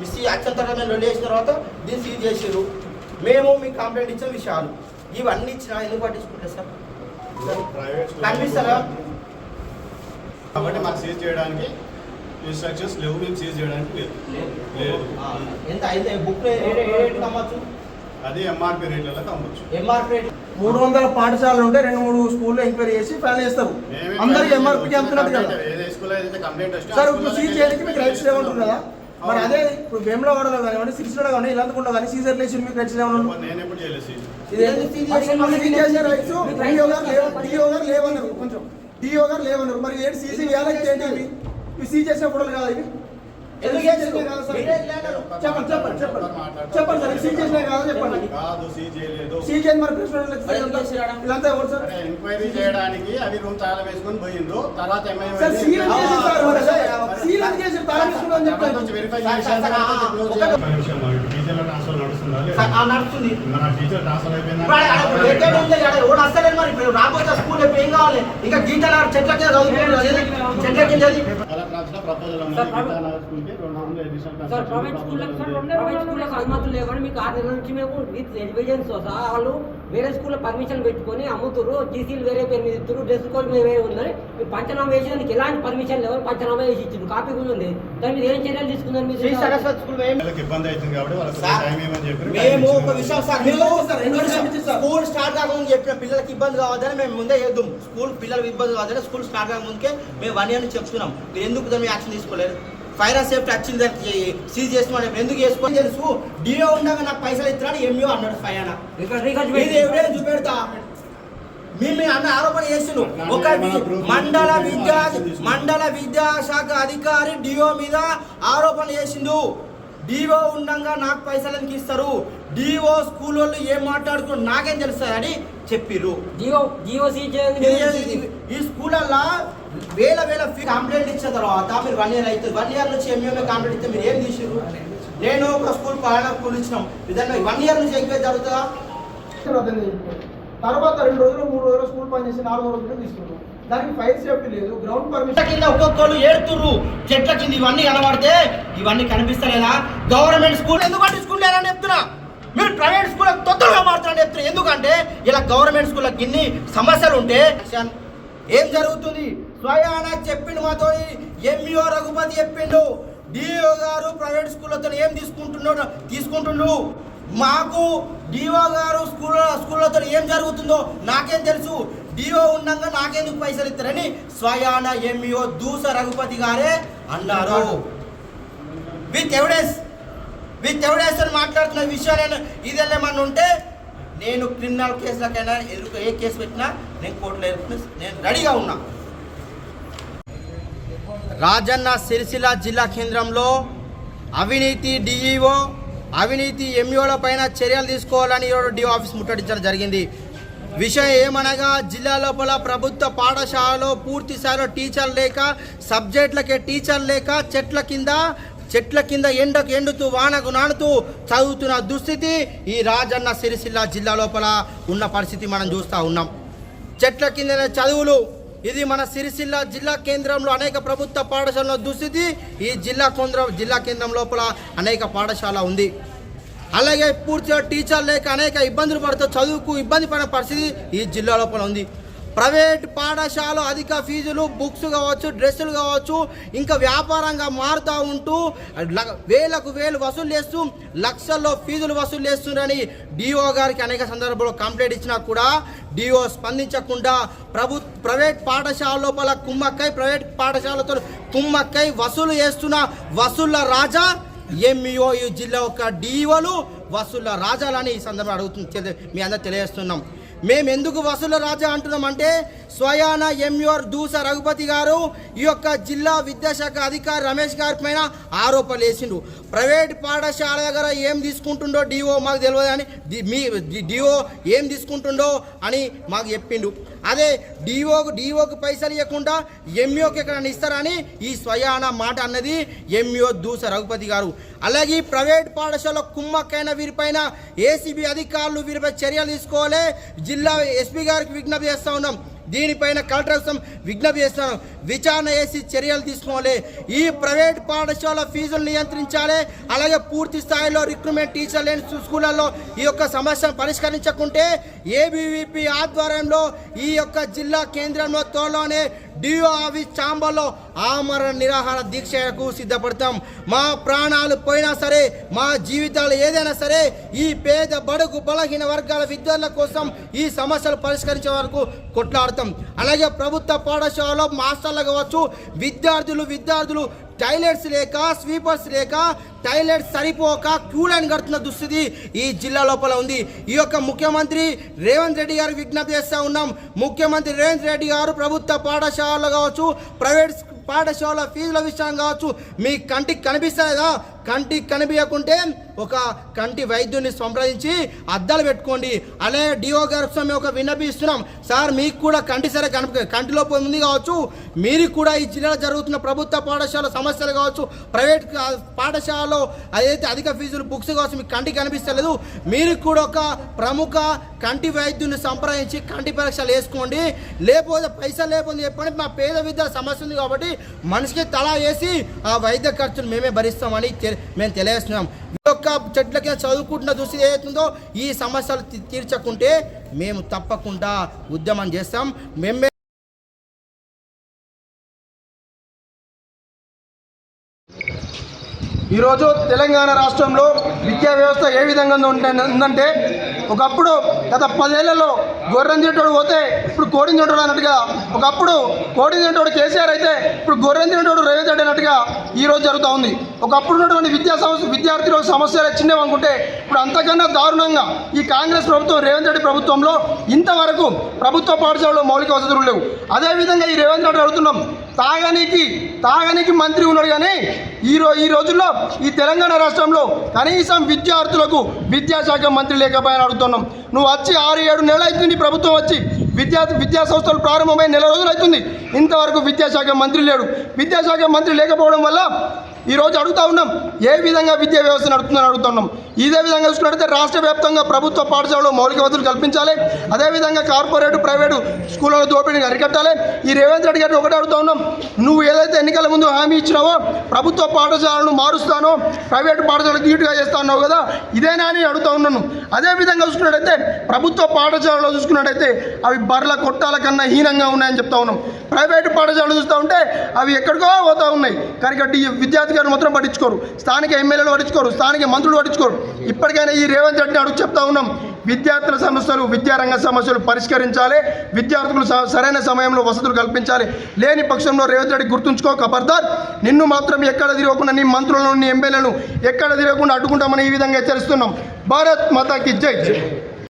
Miss action తర్వాత మేము రెండు వేసిన తర్వాత దీన్ని సీజ్ చేసారు మేము మీకు కంప్లైంట్ ఇచ్చిన విషయాలు ఇవన్నీ ఇచ్చిన ఎందుకు పట్టించుకుంటారు సార్? కనిపిస్తారా? కాబట్టి మాకు సీజ్ చేయడానికి ఇన్స్ట్రక్షన్స్ లేవు మేము సీజ్ చేయడానికి లేదు. లేదు. ఎంత అయితే బుక్ రేట్ అమ్మచ్చు? అది ఎంఆర్పి రేట్లలో అమ్మొచ్చు. MRP rate? మూడు వందల పాఠశాలలు ఉంటే రెండు మూడు స్కూల్లో ఎంక్వైరీ చేసి ఫైనల్ చేస్తారు. అందరూ ఎంఆర్పీకి అమ్ముతున్నట్టు కదా. సార్ ఇప్పుడు సీజ్ చేయడానికి మీకు రైట్స్ లేవంటారు కదా మరి. అదే ఇప్పుడు వేములవాడలో కానివ్వండి సిరిసిలో కానీ ఇలాంటికుండా కానీ సీజర్ లేచి మీకు లేవన్నారు నేను ఎప్పుడు చేయలేదు లేవన్నారు కొంచెం. డిఓ గారు లేవన్నారు. మరి ఏంటి సీసీ వేయాలంటే ఏంటి ఇవి? ఇవి సీజ్ చేసిన ఫోటోలు కదా ఇవి? చెప్పండి చెప్పండి చెప్పండి. చెప్పండి సార్ ఇవి సీజ్ చేసినవి కాదా చెప్పండి. కాదు సీజ్ చేయలేదు. సీజ్ చేసి మరి ప్రెస్ మరి ఎందుకు చేసినారా? ఇదంతా ఎవరు సార్? అంటే ఎంక్వైరీ చేయడానికి అవి రూమ్ తాళం వేసుకొని పోయిండ్రు. తర్వాత సార్ సీల్ చేసి సార్ సీల్ చేసి తాళం వెరిఫై ట్రాన్స్ఫర్ నడుస్తుందా నడుస్తుంది. మన టీచర్ ట్రాన్స్ఫర్ అయిపోయిందా? మరి రాబోతే స్కూల్ ఇప్పుడు ఏం కావాలి? ఇంకా గీతలు చెట్ల కింద? చెట్ల కింద సార్, ప్రైవేట్- గీతానగర్ స్కూల్కి రెండు రూమ్లు additional sir construction private proposal స్కూళ్ళకి సార్ ఉంది. ప్రైవేట్ స్కూళ్ళకి అనుమతులు లేవని మీకు ఆరు నెలల నుంచి మేము విత్ ఎవిడెన్స్ సహా వాళ్ళు వేరే స్కూల్లో పర్మిషన్ పెట్టుకొని అమ్ముతుర్రు జీసీలు వేరే పేరు మీద ఇస్తారు డ్రెస్ కోడ్ మీద వేరే ఉందని మీరు పంచనామా వేసేందుకు ఎలాంటి పర్మిషన్ లేవని పంచనామా వేసి ఇచ్చింది కాపీ కూడా ఉంది. దాని మీద ఏం చర్యలు తీసుకున్నారు మీరు శ్రీ సరస్వతి స్కూల్ మేము వాళ్ళకి ఇబ్బంది అవుతుంది కాబట్టి వాళ్ళకి సార్, టైం ఏమని చెప్పి మేము ఒక విషయం సార్? స్కూల్ స్టార్ట్ కాకముందు చెప్పిన పిల్లలకి ఇబ్బంది కావద్దని మేము ముందే చేద్దాం స్కూల్ పిల్లలకి ఇబ్బంది కావద్దని స్కూల్ స్టార్ట్ కాకముందుకే మేము వన్ ఇయర్ నుంచి చెప్తున్నాం. మీరు ఎందుకు దాన్ని యాక్షన్ తీసుకోలేదు. ఫైర్ అండ్ సేఫ్టీ వచ్చింది సీజ్ మేము ఎందుకు చేసుకొని తెలుసు? డిఓ ఉండగా నాకు పైసలు ఇస్తున్నాడు ఎంఈఓ అన్నాడు ఇది ఎవిడెన్స్ చూపెడతా. మేము అన్న ఆరోపణ చేస్తున్నాం ఒక మండల విద్యా మండల విద్యాశాఖ అధికారి డిఓ మీద ఆరోపణ చేసిండు. డిఓ ఉండంగా నాకు పైసలు ఎందుకు ఇస్తారు? డిఓ స్కూల్ వాళ్ళు ఏం మాట్లాడుకున్నారు నాకేం తెలుస్తుంది అని చెప్పిర్రు ఈ స్కూళ్ళల్లో వేల వేల ఫీ కంప్లైంట్ ఇచ్చిన తర్వాత మీరు వన్ ఇయర్ అవుతుంది. వన్ ఇయర్ నుంచి ఎంఏ కంప్లైంట్ ఇస్తే మీరు ఏం తీసిర్రు నేను ఒక స్కూల్ పాలన స్కూల్ ఇచ్చినాం. విధంగా వన్ ఇయర్ నుంచి ఎంక్వైరీ జరుగుతుందా? తర్వాత రెండు రోజులు మూడు రోజులు స్కూల్ పని చేసి నాలుగో రోజులు తీసుకున్నాం. దానికి ఫైర్ సేఫ్టీ లేదు గ్రౌండ్ పర్మిషన్ కింద ఒక్కొక్కరు ఏడుతుర్రు. చెట్ల కింద ఇవన్నీ కనబడితే ఇవన్నీ కనిపిస్తలేదా? గవర్నమెంట్ స్కూల్ ఎందుకు పట్టించుకుని లేరని చెప్తున్నా. మీరు ప్రైవేట్ స్కూల్ తొందరగా మారుతారని చెప్తున్నారు ఎందుకంటే ఇలా గవర్నమెంట్ స్కూళ్ళకి ఇన్ని సమస్యలు ఉంటే ఏం జరుగుతుంది? స్వయాన చెప్పిండు మాతో ఎంఈఓ రఘుపతి చెప్పిండు. డిఓ గారు ప్రైవేట్ స్కూళ్ళతో ఏం తీసుకుంటున్నాడు తీసుకుంటుండు. మాకు డిఓ గారు స్కూల్ స్కూళ్ళతో ఏం జరుగుతుందో నాకేం తెలుసు. డిఓ ఉండగా నాకెందుకు పైసలు ఇస్తారని స్వయాన ఎంఈఓ దూస రఘుపతి గారే అన్నారు. విత్ ఎవిడెన్స్ విత్ ఎవిడెన్స్ అని మాట్లాడుతున్న విషయాలు ఇదేమన్నా ఉంటే నేను క్రిమినల్ కేసులకైనా ఎదురు ఏ కేసు పెట్టినా నేను కోర్టులో నేను రెడీగా ఉన్నా. రాజన్న సిరిసిల్ల జిల్లా కేంద్రంలో అవినీతి డిఈఓ అవినీతి ఎంఈఓల పైన చర్యలు తీసుకోవాలని ఈరోజు డిఓ ఆఫీస్ ముట్టడించడం జరిగింది. విషయం ఏమనగా జిల్లా లోపల ప్రభుత్వ పాఠశాలలో పూర్తి స్థాయిలో టీచర్ లేక సబ్జెక్టులకే టీచర్ లేక చెట్ల కింద చెట్ల కింద ఎండకు ఎండుతూ వానకు నానుతూ చదువుతున్న దుస్థితి ఈ రాజన్న సిరిసిల్ల జిల్లా లోపల ఉన్న పరిస్థితి మనం చూస్తూ ఉన్నాం. చెట్ల కింద చదువులు ఇది మన సిరిసిల్ల జిల్లా కేంద్రంలో అనేక ప్రభుత్వ పాఠశాలలో దుస్థితి. ఈ జిల్లా కేంద్రం జిల్లా కేంద్రం లోపల అనేక పాఠశాల ఉంది. అలాగే పూర్తిగా టీచర్ లేక అనేక ఇబ్బందులు పడుతూ చదువుకు ఇబ్బంది పడిన పరిస్థితి ఈ జిల్లా లోపల ఉంది. ప్రైవేట్ పాఠశాల అధిక ఫీజులు బుక్స్ కావచ్చు డ్రెస్సులు కావచ్చు ఇంకా వ్యాపారంగా మారుతూ ఉంటూ ల- వేలకు వేలు వసూలు చేస్తూ లక్షల్లో ఫీజులు వసూలు చేస్తున్నారని డిఓ గారికి అనేక సందర్భాల్లో కంప్లైంట్ ఇచ్చినా కూడా డిఓ స్పందించకుండా ప్రభు ప్రైవేట్ పాఠశాల లోపల కుమ్మక్కై ప్రైవేట్ పాఠశాలతో కుమ్మక్కై వసూలు చేస్తున్న వసూళ్ళ రాజా ఎంఈఓ ఈ జిల్లా యొక్క డిఓలు వసూళ్ళ రాజాలని ఈ సందర్భంలో అడుగుతుంది మీ అందరూ తెలియజేస్తున్నాం. మేము ఎందుకు వసూళ్ళ రాజా అంటున్నామంటే స్వయాన ఎంఈఓ దూస రఘుపతి గారు ఈ యొక్క జిల్లా విద్యాశాఖ అధికారి రమేష్ గారి పైన ఆరోపణలు వేసిండు ప్రైవేట్ పాఠశాల దగ్గర ఏం తీసుకుంటుండో డిఓ మాకు తెలియదు అని మీ డిఓ ఏం తీసుకుంటుండో అని మాకు చెప్పిండు అదే డిఓకు డిఓకి పైసలు ఇవ్వకుండా ఎంఈఓకి ఎక్కడ ఇస్తారని ఈ స్వయాన మాట అన్నది ఎంఈఓ దూస రఘుపతి గారు. అలాగే ప్రైవేట్ పాఠశాల కుమ్మక్కైన వీరిపైన ఏసీబీ అధికారులు వీరిపై చర్యలు తీసుకోవాలి జిల్లా ఎస్పీ గారికి విజ్ఞప్తి చేస్తా ఉన్నాం. దీనిపైన కలెక్టర్ విజ్ఞప్తి చేస్తాను. విచారణ చేసి చర్యలు తీసుకోవాలి. ఈ ప్రైవేట్ పాఠశాల ఫీజులు నియంత్రించాలి. అలాగే పూర్తి స్థాయిలో రిక్రూట్మెంట్ టీచర్ లేని స్కూళ్ళల్లో ఈ యొక్క సమస్యను పరిష్కరించకుంటే ఏబీవీపీ ఆధ్వర్యంలో ఈ యొక్క జిల్లా కేంద్రంలో త్వరలోనే డిఓ ఆఫీస్ ఛాంబర్లో ఆమరణ నిరాహార దీక్షకు సిద్ధపడతాం. మా ప్రాణాలు పోయినా సరే మా జీవితాలు ఏదైనా సరే ఈ పేద బడుగు బలహీన వర్గాల విద్యార్థుల కోసం ఈ సమస్యలు పరిష్కరించే వరకు కొట్లాడతాం. అలాగే ప్రభుత్వ పాఠశాలలో మాస్టర్లు కావచ్చు విద్యార్థులు విద్యార్థులు టైలెట్స్ లేక స్వీపర్స్ లేక టైలెట్స్ సరిపోక క్యూ లైన్ కడుతున్న దుస్థితి ఈ జిల్లా లోపల ఉంది. ఈ యొక్క ముఖ్యమంత్రి రేవంత్ రెడ్డి గారు విజ్ఞప్తి చేస్తూ ఉన్నాం. ముఖ్యమంత్రి రేవంత్ రెడ్డి గారు ప్రభుత్వ పాఠశాలలు కావచ్చు ప్రైవేట్ పాఠశాల ఫీజుల విషయం కావచ్చు మీ కంటికి కనిపిస్తలేదా? కంటికి కనిపించకుంటే ఒక కంటి వైద్యుని సంప్రదించి అద్దాలు పెట్టుకోండి. అలాగే డిఓ గారు మేము ఒక విన్నపిస్తున్నాం. సార్ మీకు కూడా కంటి సరే కనిపి కంటిలో ఉంది కావచ్చు. మీరు కూడా ఈ జిల్లాలో జరుగుతున్న ప్రభుత్వ పాఠశాల సమస్యలు కావచ్చు. ప్రైవేట్ పాఠశాలలో అదైతే అధిక ఫీజులు బుక్స్ కావచ్చు మీకు కంటికి కనిపిస్తలేదు. మీరు కూడా ఒక ప్రముఖ కంటి వైద్యుని సంప్రదించి కంటి పరీక్షలు వేసుకోండి. లేకపోతే పైసలు లేకపోతే చెప్పండి మా పేద విద్యార్థి సమస్య ఉంది కాబట్టి మనిషికి తలా వేసి ఆ వైద్య ఖర్చును మేమే భరిస్తామని మేము తెలియజేస్తున్నాం. ఈ యొక్క చెట్ల కింద చదువుకుంటున్న దృష్టి ఏదైతుందో ఈ సమస్యలు తీర్చకుంటే మేము తప్పకుండా ఉద్యమం చేస్తాం. మేమే ఈరోజు తెలంగాణ రాష్ట్రంలో విద్యా వ్యవస్థ ఏ విధంగా ఉంటే- ఉందంటే ఒకప్పుడు గత పదేళ్ళలో గొర్రెం తింటోడు పోతే ఇప్పుడు కోడిని తింటాడు అన్నట్టుగా ఒకప్పుడు కోడిని తింటోడు కేసీఆర్ అయితే ఇప్పుడు గొర్రెం తింటోడు రేవంత్ రెడ్డి అన్నట్టుగా ఈరోజు జరుగుతూ ఉంది. ఒకప్పుడు ఉన్నటువంటి విద్యా సమస్య విద్యార్థుల సమస్యలు చిన్నవి అనుకుంటే ఇప్పుడు అంతకన్నా దారుణంగా ఈ కాంగ్రెస్ ప్రభుత్వం రేవంత్ రెడ్డి ప్రభుత్వంలో ఇంతవరకు ప్రభుత్వ పాఠశాలలో మౌలిక వసతులు లేవు. అదేవిధంగా ఈ రేవంత్ రెడ్డి అడుగుతున్నాం తాగనీకి తాగనీకి మంత్రి ఉన్నాడు కానీ ఈ రో ఈ రోజుల్లో ఈ తెలంగాణ రాష్ట్రంలో కనీసం విద్యార్థులకు విద్యాశాఖ మంత్రి లేకపోయాని అడుగుతున్నాం. నువ్వు వచ్చి ఆరు ఏడు నెలలు అవుతుంది ప్రభుత్వం వచ్చి విద్యా విద్యా సంస్థలు ప్రారంభమై నెల రోజులు అవుతుంది. ఇంతవరకు విద్యాశాఖ మంత్రి లేడు. విద్యాశాఖ మంత్రి లేకపోవడం వల్ల ఈరోజు అడుగుతా ఉన్నాం ఏ విధంగా విద్యా వ్యవస్థ నడుపుతుందని అడుగుతున్నాం. ఇదే విధంగా చూసుకున్నట్లయితే రాష్ట్ర వ్యాప్తంగా ప్రభుత్వ పాఠశాలలో మౌలిక వసతులు కల్పించాలి. అదేవిధంగా కార్పొరేట్ ప్రైవేటు స్కూళ్ళలో దోపిడీని అరికట్టాలి. ఈ రేవంత్ రెడ్డి గారిని ఒకటే అడుగుతా ఉన్నాం నువ్వు ఏదైతే ఎన్నికల ముందు హామీ ఇచ్చినావో ప్రభుత్వ పాఠశాలను మారుస్తానో ప్రైవేటు పాఠశాలకు ధీటుగా చేస్తా కదా ఇదేనా అని అడుగుతా ఉన్నాను. అదేవిధంగా చూసుకున్నట్టయితే ప్రభుత్వ పాఠశాలలో చూసుకున్నట్టయితే అవి బర్ల కొట్టాల కన్నా హీనంగా ఉన్నాయని చెప్తా ఉన్నాం. ప్రైవేటు పాఠశాలలు చూస్తూ ఉంటే అవి ఎక్కడికో పోతా ఉన్నాయి. కానీ ఈ విద్యార్థి అధికారులు మాత్రం పట్టించుకోరు. స్థానిక ఎమ్మెల్యేలు పట్టించుకోరు. స్థానిక మంత్రులు పట్టించుకోరు. ఇప్పటికైనా ఈ రేవంత్ రెడ్డిని అడుగు చెప్తా ఉన్నాం. విద్యార్థుల సమస్యలు విద్యారంగ సమస్యలు పరిష్కరించాలి. విద్యార్థులు స- సరైన సమయంలో వసతులు కల్పించాలి. లేని పక్షంలో రేవంత్ రెడ్డి గుర్తుంచుకో ఖబర్దార్ నిన్ను మాత్రం ఎక్కడ తిరగకుండా నీ మంత్రులను నీ ఎమ్మెల్యేలను ఎక్కడ తిరగకుండా అడ్డుకుంటామని ఈ విధంగా హెచ్చరిస్తున్నాం. భారత్ మాతాకి జై.